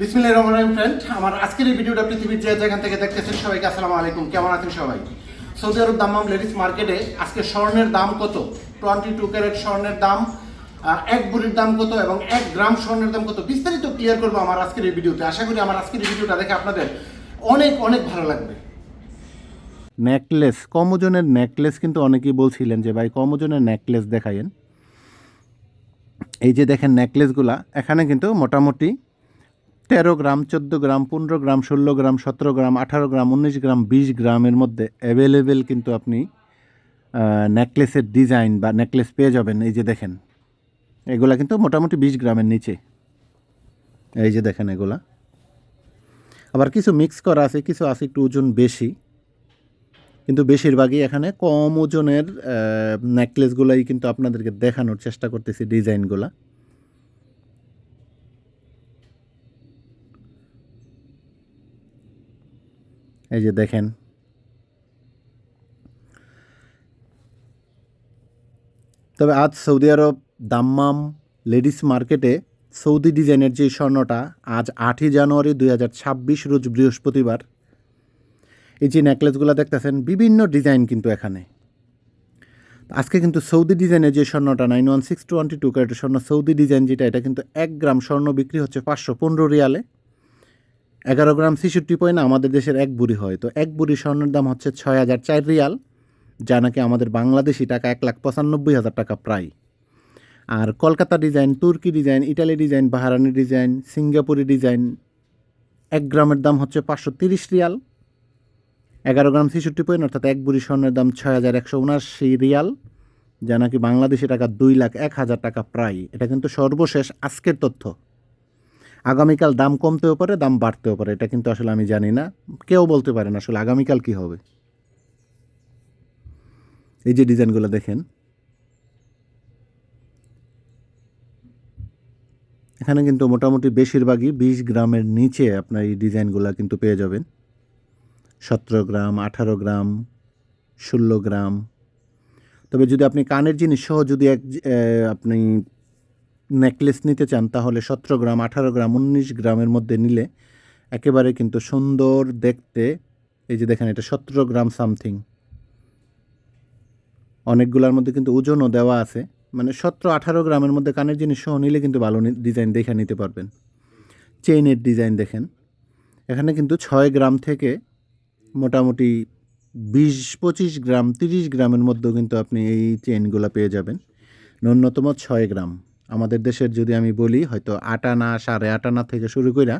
বিসমিল্লাহ রহমান রহিম ফ্রেন্ড আমার আজকের এই ভিডিওটা পৃথিবীর যে যেখান থেকে দেখতেছেন সবাইকে আসসালামু আলাইকুম। কেমন আছেন সবাই? সৌদি আরব দাম্মাম লেডিস মার্কেটে আজকে স্বর্ণের দাম কত? টোয়েন্টি টু ক্যারেট স্বর্ণের দাম এক বুড়ির দাম কত এবং এক গ্রাম স্বর্ণের দাম কত? বিস্তারিত ক্লিয়ার করব আমার আজকের এই ভিডিওতে। আশা করি আমার আজকের এই ভিডিওটা দেখে আপনাদের অনেক অনেক ভালো লাগবে। নেকলেস কম ওজনের নেকলেস কিন্তু অনেকেই বলছিলেন যে, ভাই, কম ওজনের নেকলেস দেখাইন এই যে দেখেন নেকলেসগুলা এখানে কিন্তু মোটামুটি তেরো গ্রাম, চোদ্দ গ্রাম, পনেরো গ্রাম, ষোলো গ্রাম, সতেরো গ্রাম, আঠারো গ্রাম, উনিশ গ্রাম, বিশ গ্রামের মধ্যে অ্যাভেলেবেল কিন্তু আপনি নেকলেসের ডিজাইন বা নেকলেস পেয়ে যাবেন। এই যে দেখেন, এগুলা কিন্তু মোটামুটি বিশ গ্রামের নিচে। এই যে দেখেন এগুলা। আবার কিছু মিক্স করা আছে, কিছু আছে একটু ওজন বেশি। কিন্তু বেশিরভাগই এখানে কম ওজনের নেকলেসগুলাই কিন্তু আপনাদেরকে দেখানোর চেষ্টা করতেছি ডিজাইনগুলা এই যে দেখেন। তবে আজ সৌদি আরব দাম্মাম লেডিস মার্কেটে সৌদি ডিজাইনের যে স্বর্ণটা, আজ আটই জানুয়ারি দুই হাজার ছাব্বিশ রোজ বৃহস্পতিবার। এই যে নেকলেসগুলো দেখতেছেন, বিভিন্ন ডিজাইন কিন্তু এখানে। আজকে কিন্তু সৌদি ডিজাইনের যে স্বর্ণটা, nine one six twenty two ক্যারেটের স্বর্ণ সৌদি ডিজাইন যেটা, এটা কিন্তু এক গ্রাম স্বর্ণ বিক্রি হচ্ছে পাঁচশো পনেরো রিয়ালে। এগারো গ্রাম ছেষট্টি পয়েন্ট আমাদের দেশের এক বুড়ি হয়। তো এক বুড়ি স্বর্ণের দাম হচ্ছে ছয় হাজার চার রিয়াল, যা নাকি আমাদের বাংলাদেশি টাকা এক লাখ পঁচানব্বই হাজার টাকা প্রায়। আর কলকাতা ডিজাইন, তুর্কি ডিজাইন, ইটালি ডিজাইন, বাহারানি ডিজাইন, সিঙ্গাপুরি ডিজাইন, এক গ্রামের দাম হচ্ছে পাঁচশো তিরিশ রিয়াল। এগারো গ্রাম ছেষট্টি পয়েন্ট অর্থাৎ এক বুড়ি স্বর্ণের দাম ছয় হাজার একশো উনাশি রিয়াল, যা নাকি বাংলাদেশি টাকা দুই লাখ এক হাজার টাকা প্রায়। এটা কিন্তু সর্বশেষ আজকের তথ্য। আগামীকাল দাম কমতেও পারে, দাম বাড়তেও পারে। এটা কিন্তু আসলে আমি জানি না। কেউ বলতে পারে না আসলে আগামীকাল কী হবে। এই যে ডিজাইনগুলো দেখেন। এখানে কিন্তু মোটামুটি বেশিরভাগই বিশ গ্রামের নিচে আপনার এই ডিজাইনগুলো কিন্তু পেয়ে যাবেন। সতেরো গ্রাম, আঠারো গ্রাম, ষোলো গ্রাম। তবে যদি আপনি কানের জিনিস সহ যদি এক আপনি নেকলেস নিতে চান, তাহলে সতেরো গ্রাম, আঠারো গ্রাম, উনিশ গ্রামের মধ্যে নিলে একেবারে কিন্তু সুন্দর দেখতে। এই যে দেখেন, এটা সতেরো গ্রাম সামথিং। অনেকগুলোর মধ্যে কিন্তু ওজনও দেওয়া আছে। মানে সতেরো, আঠারো গ্রামের মধ্যে কানের জিনিস সহ নিলে কিন্তু ভালো ডিজাইন দেখে নিতে পারবেন। চেইনের ডিজাইন দেখেন। এখানে কিন্তু ছয় গ্রাম থেকে মোটামুটি বিশ, পঁচিশ গ্রাম, তিরিশ গ্রামের মধ্যেও কিন্তু আপনি এই চেইনগুলো পেয়ে যাবেন। ন্যূনতম ছয় গ্রাম। আমাদের দেশের যদি আমি বলি হয়তো আট আনা সাড়ে আট আনা থেকে শুরু করে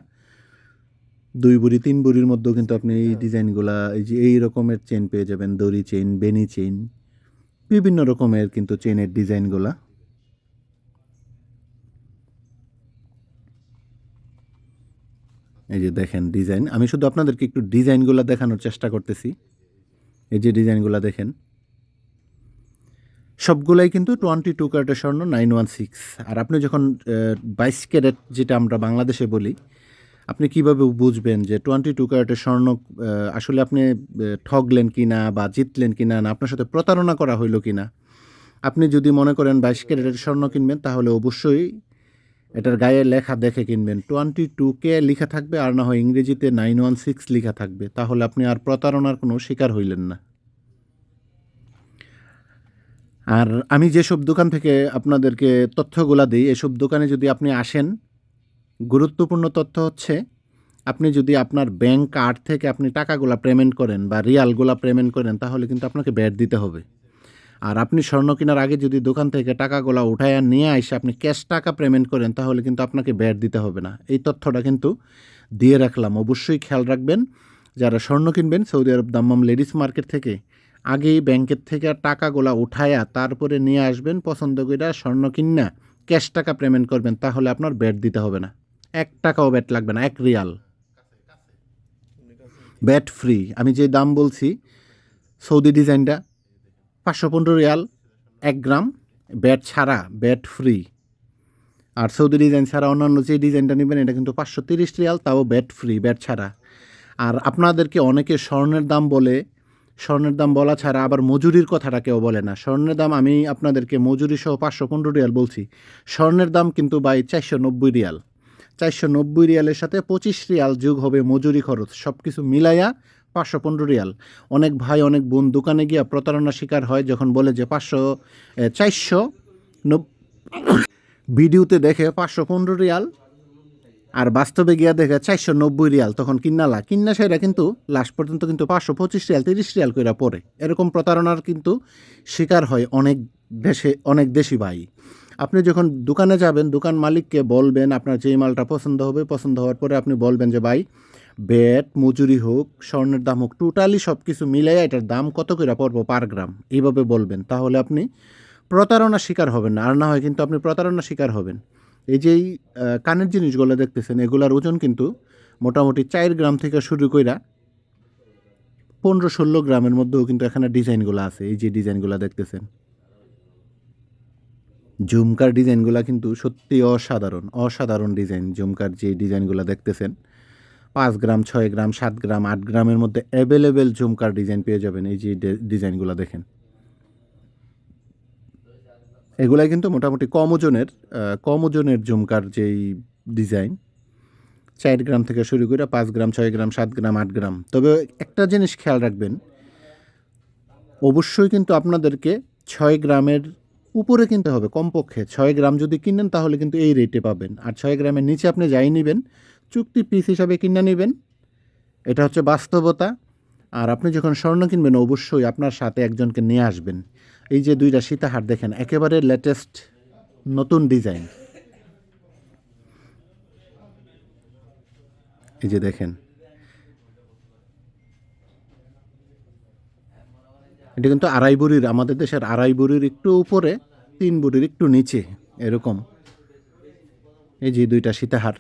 দুই বুড়ি তিন বুড়ির মধ্যেও কিন্তু আপনি এই ডিজাইনগুলা এই যে এই রকমের চেন পেয়ে যাবেন দড়ি চেইন বেনি চেইন বিভিন্ন রকমের কিন্তু চেনের ডিজাইনগুলা। এই যে দেখেন ডিজাইন আমি শুধু আপনাদেরকে একটু ডিজাইনগুলো দেখানোর চেষ্টা করতেছি। এই যে ডিজাইনগুলো দেখেন। সবগুলাই কিন্তু টোয়েন্টি টু ক্যারেটের স্বর্ণ, নাইন ওয়ান সিক্স। আর আপনি যখন বাইশ ক্যারেট যেটা আমরা বাংলাদেশে বলি, আপনি কীভাবে বুঝবেন যে টোয়েন্টি টু ক্যারেটের স্বর্ণ আসলে আপনি ঠগলেন কি না বা জিতলেন কি না, আপনার সাথে প্রতারণা করা হইল কি না আপনি যদি মনে করেন বাইশ ক্যারেটের স্বর্ণ কিনবেন, তাহলে অবশ্যই এটার গায়ে লেখা দেখে কিনবেন। টোয়েন্টি টু কে লেখা থাকবে, আর না হয় ইংরেজিতে নাইন ওয়ান সিক্স লেখা থাকবে। তাহলে আপনি আর প্রতারণার কোনো শিকার হইলেন না। আর আমি যেসব দোকান থেকে আপনাদেরকে তথ্যগুলা দিই, এসব দোকানে যদি আপনি আসেন, গুরুত্বপূর্ণ তথ্য হচ্ছে, আপনি যদি আপনার ব্যাংক কার্ড থেকে আপনি টাকাগুলা পেমেন্ট করেন বা রিয়ালগুলা পেমেন্ট করেন, তাহলে কিন্তু আপনাকে ব্যাট দিতে হবে। আর আপনি স্বর্ণ কেনার আগে যদি দোকান থেকে টাকাগুলা উঠায় নিয়ে এসে আপনি ক্যাশ টাকা পেমেন্ট করেন, তাহলে কিন্তু আপনাকে ব্যাট দিতে হবে না। এই তথ্যটা কিন্তু দিয়ে রাখলাম। অবশ্যই খেয়াল রাখবেন, যারা স্বর্ণ কিনবেন, Saudi Arab Dammam ladies market থেকে আগেই ব্যাংকের থেকে টাকাগুলা উঠায়া তারপরে নিয়ে আসবেন পছন্দ করে স্বর্ণ কিনা ক্যাশ টাকা পেমেন্ট করবেন, তাহলে আপনার ব্যাট দিতে হবে না। এক টাকাও ব্যাট লাগবে না, এক রিয়াল। Bat free. আমি যে দাম বলছি, সৌদি ডিজাইনটা, পাঁচশো পনেরো রিয়াল, এক গ্রাম, ব্যাট ছাড়া, ব্যাট ফ্রি। আর সৌদি ডিজাইন ছাড়া অন্যান্য যে ডিজাইনটা নেবেন, এটা কিন্তু পাঁচশো তিরিশ রিয়াল, তাও ব্যাট ফ্রি, ব্যাট ছাড়া। আর আপনাদেরকে অনেকে স্বর্ণের দাম বলে স্বর্ণের দাম বলা ছাড়া আবার মজুরির কথাটা কেউ বলে না। স্বর্ণের দাম আমি আপনাদেরকে মজুরি সহ পাঁচশো পনেরো রিয়াল বলছি। স্বর্ণের দাম কিন্তু বাই চারশো নব্বই রিয়াল। চারশো নব্বই রিয়ালের সাথে পঁচিশ রিয়াল যোগ হবে মজুরি খরচ। সব কিছু মিলাইয়া পাঁচশো পনেরো রিয়াল। অনেক ভাই, অনেক বোন দোকানে গিয়া প্রতারণা শিকার হয়, যখন বলে যে পাঁচশো চারশো ভিডিওতে দেখে পাঁচশো পনেরো রিয়াল আর বাস্তবে গিয়া দেখে চারশো নব্বই রিয়াল তখন কিন্নালা কিন্না সেরা কিন্তু লাস্ট পর্যন্ত কিন্তু পাঁচশো পঁচিশ রিয়াল, তিরিশ রিয়াল কইরা পড়ে। এরকম প্রতারণার কিন্তু শিকার হয় অনেক দেশে অনেক দেশি ভাই। আপনি যখন দোকানে যাবেন, দোকান মালিককে বলবেন, আপনার যেই মালটা পছন্দ হবে, পছন্দ হওয়ার পরে আপনি বলবেন যে, ভাই বেট মজুরি হোক, স্বর্ণের দাম হোক, টোটালি সব কিছু মিলাই এটার দাম কত করে পড়ব পার গ্রাম? এইভাবে বলবেন, তাহলে আপনি প্রতারণার শিকার হবেন না। আর না হয় কিন্তু আপনি প্রতারণার শিকার হবেন। এই যে এই, আহ, কানের জিনিসগুলো দেখতেছেন এগুলার ওজন কিন্তু মোটামুটি চার গ্রাম থেকে শুরু কইরা পনেরো ষোলো গ্রামের মধ্যেও কিন্তু এখানে ডিজাইনগুলো আছে। এই যে ডিজাইনগুলো দেখতেছেন ঝুমকার ডিজাইনগুলো কিন্তু সত্যি অসাধারণ অসাধারণ ডিজাইন। ঝুমকার যে ডিজাইনগুলো দেখতেছেন পাঁচ গ্রাম ছয় গ্রাম সাত গ্রাম আট গ্রামের মধ্যে অ্যাভেলেবেল ঝুমকার ডিজাইন পেয়ে যাবেন। এই যে ডিজাইনগুলো দেখেন। এগুলাই কিন্তু মোটামুটি কম ওজনের কম ওজনের ঝুমকার যেই ডিজাইন, চার গ্রাম থেকে শুরু করে পাঁচ গ্রাম, ছয় গ্রাম, সাত গ্রাম, আট গ্রাম। তবে একটা জিনিস খেয়াল রাখবেন, অবশ্যই কিন্তু আপনাদেরকে ছয় গ্রামের উপরে কিনতে হবে, কমপক্ষে। ছয় গ্রাম যদি কিনেন তাহলে কিন্তু এই রেটে পাবেন। আর ছয় গ্রামের নিচে আপনি যাই নেবেন, চুক্তি পিস হিসাবে কিনে নেবেন, এটা হচ্ছে বাস্তবতা। আর আপনি যখন স্বর্ণ কিনবেন, অবশ্যই আপনার সাথে একজনকে নিয়ে আসবেন। এই যে দুইটা সীতাহার দেখেন, একেবারে লেটেস্ট নতুন ডিজাইন এই যে দেখেন, এটা কিন্তু আড়াই বুড়ির, আমাদের দেশের আড়াই বুড়ির একটু উপরে, তিন বুড়ির একটু নিচে, এরকম। এই যে দুইটা সীতাহার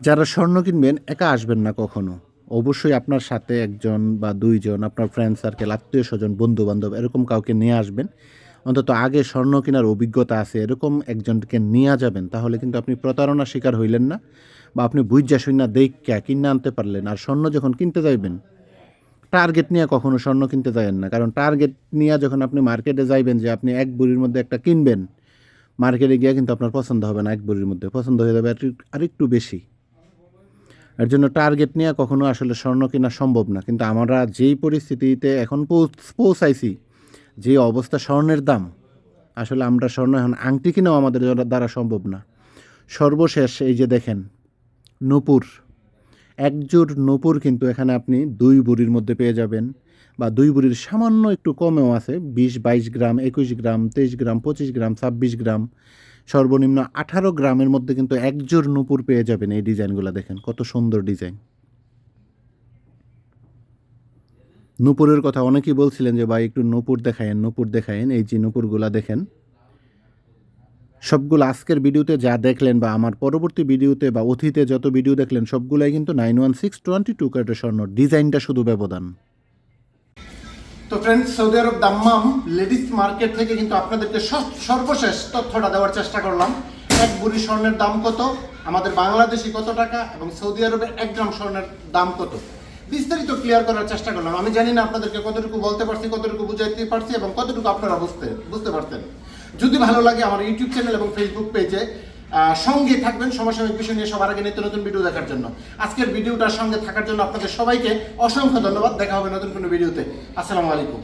যারা স্বর্ণ কিনবেন, একা আসবেন না কখনো। অবশ্যই আপনার সাথে একজন বা দুইজন, আপনার ফ্রেন্ড সার্কেল আত্মীয় স্বজন বন্ধু বান্ধব এরকম কাউকে নিয়ে আসবেন। অন্তত আগে স্বর্ণ কেনার অভিজ্ঞতা আছে, এরকম একজনকে নিয়ে যাবেন, তাহলে কিন্তু আপনি প্রতারণার শিকার হইলেন না বা আপনি বুঝা শুনা দেখা কিনে আনতে পারলেন। আর স্বর্ণ যখন কিনতে যাইবেন টার্গেট নিয়ে কখনো স্বর্ণ কিনতে যাবেন না। কারণ টার্গেট নিয়ে যখন আপনি মার্কেটে যাইবেন যে আপনি এক বুড়ির মধ্যে একটা কিনবেন মার্কেটে গিয়ে কিন্তু আপনার পছন্দ হবে না এক বুড়ির মধ্যে, পছন্দ হয়ে যাবে আর- আরেকটু বেশি। এর জন্য টার্গেট নিয়ে কখনো আসলে স্বর্ণ কেনা সম্ভব না। কিন্তু আমরা যেই পরিস্থিতিতে এখন পৌঁছ- পৌঁছাইছি, যে অবস্থা স্বর্ণের দাম, আসলে আমরা স্বর্ণ এখন আংটি কিনেও আমাদের দ্বারা সম্ভব না। সর্বশেষ এই যে দেখেন, নূপুর। একজোর নূপুর কিন্তু এখানে আপনি দুই বুড়ির মধ্যে পেয়ে যাবেন বা দুই বুড়ির সামান্য একটু কমেও আছে, বিশ, বাইশ গ্রাম, একুশ গ্রাম, তেইশ গ্রাম, পঁচিশ গ্রাম, ছাব্বিশ গ্রাম। সর্বনিম্ন আঠারো গ্রামের মধ্যে কিন্তু একজোর নূপুর পেয়ে যাবেন এই ডিজাইনগুলো দেখেন, কত সুন্দর ডিজাইন। নূপুরের কথা অনেকেই বলছিলেন যে, ভাই, একটু নূপুর দেখায়েন নূপুর দেখায়েন, এই যে নূপুরগুলা দেখেন। সবগুলো আজকের ভিডিওতে যা দেখলেন বা আমার পরবর্তী ভিডিওতে বা অতীতে যত ভিডিও দেখলেন, সবগুলাই কিন্তু nine one six twenty two ক্যারেটের স্বর্ণ। ডিজাইনটা শুধু ব্যবধান। তো friends Saudi Arab Dammam ladies market থেকে কিন্তু আপনাদেরকে সর্বশেষ তথ্যটা দেওয়ার চেষ্টা করলাম। এক বুড়ি স্বর্ণের দাম কত? আমাদের বাংলাদেশি কত টাকা? এবং সৌদি আরবের এক গ্রাম স্বর্ণের দাম কত? বিস্তারিত ক্লিয়ার করার চেষ্টা করলাম। আমি জানি না আপনাদেরকে কতটুকু বলতে পারছি, কতটুকু বুঝাইতে পারছি, এবং কতটুকু আপনারা বুঝতে বুঝতে পারতেন যদি ভালো লাগে আমার ইউটিউব চ্যানেল এবং ফেসবুক পেজে সঙ্গে থাকবেন সমসাময়িক বিষয় নিয়ে সবার আগে নিত্য নতুন ভিডিও দেখার জন্য। আজকের ভিডিওটার সঙ্গে থাকার জন্য আপনাদের সবাইকে অসংখ্য ধন্যবাদ। দেখা হবে নতুন কোনো ভিডিওতে আসসালামু আলাইকুম।